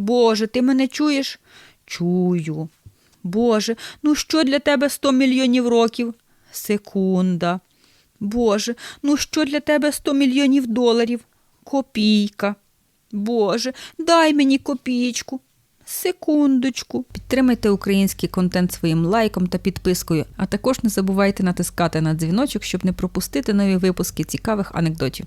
Боже, ти мене чуєш? Чую. Боже, ну що для тебе сто мільйонів років? Секунда. Боже, ну що для тебе сто мільйонів доларів? Копійка. Боже, дай мені копійку. Секундочку. Підтримайте український контент своїм лайком та підпискою, а також не забувайте натискати на дзвіночок, щоб не пропустити нові випуски цікавих анекдотів.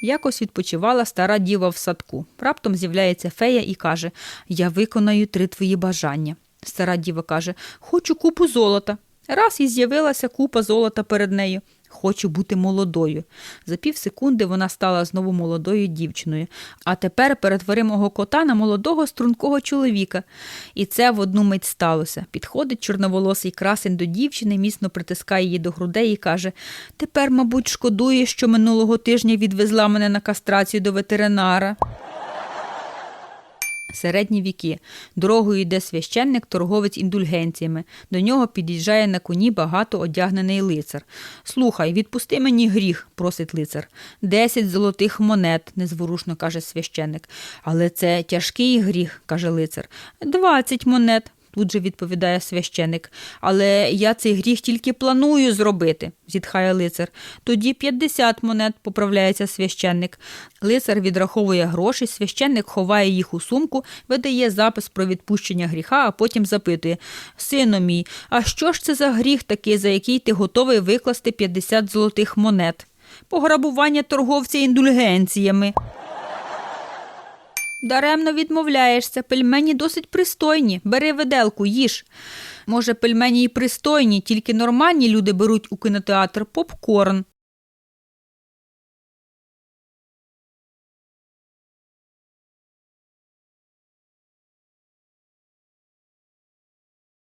Якось відпочивала стара діва в садку. Раптом з'являється фея і каже: Я виконаю три твої бажання. Стара діва каже: Хочу купу золота. Раз і з'явилася купа золота перед нею. Хочу бути молодою. За пів секунди вона стала знову молодою дівчиною. А тепер перетвори мого кота на молодого стрункого чоловіка. І це в одну мить сталося. Підходить чорноволосий красень до дівчини, міцно притискає її до грудей і каже: Тепер, мабуть, шкодує, що минулого тижня відвезла мене на кастрацію до ветеринара. Середні віки. Дорогою йде священник, торговець індульгенціями. До нього під'їжджає на коні багато одягнений лицар. Слухай, відпусти мені гріх, просить лицар. Десять золотих монет, незворушно каже священник. Але це тяжкий гріх, каже лицар. Двадцять монет. Тут же відповідає священик. Але я цей гріх тільки планую зробити, зітхає лицар. Тоді 50 монет, поправляється священник. Лицар відраховує гроші, священник ховає їх у сумку, видає запис про відпущення гріха, а потім запитує: Сино мій, а що ж це за гріх такий, за який ти готовий викласти 50 золотих монет? Пограбування торговця індульгенціями. Даремно відмовляєшся, пельмені досить пристойні. Бери виделку, їж. Може, пельмені й пристойні, тільки нормальні люди беруть у кінотеатр попкорн.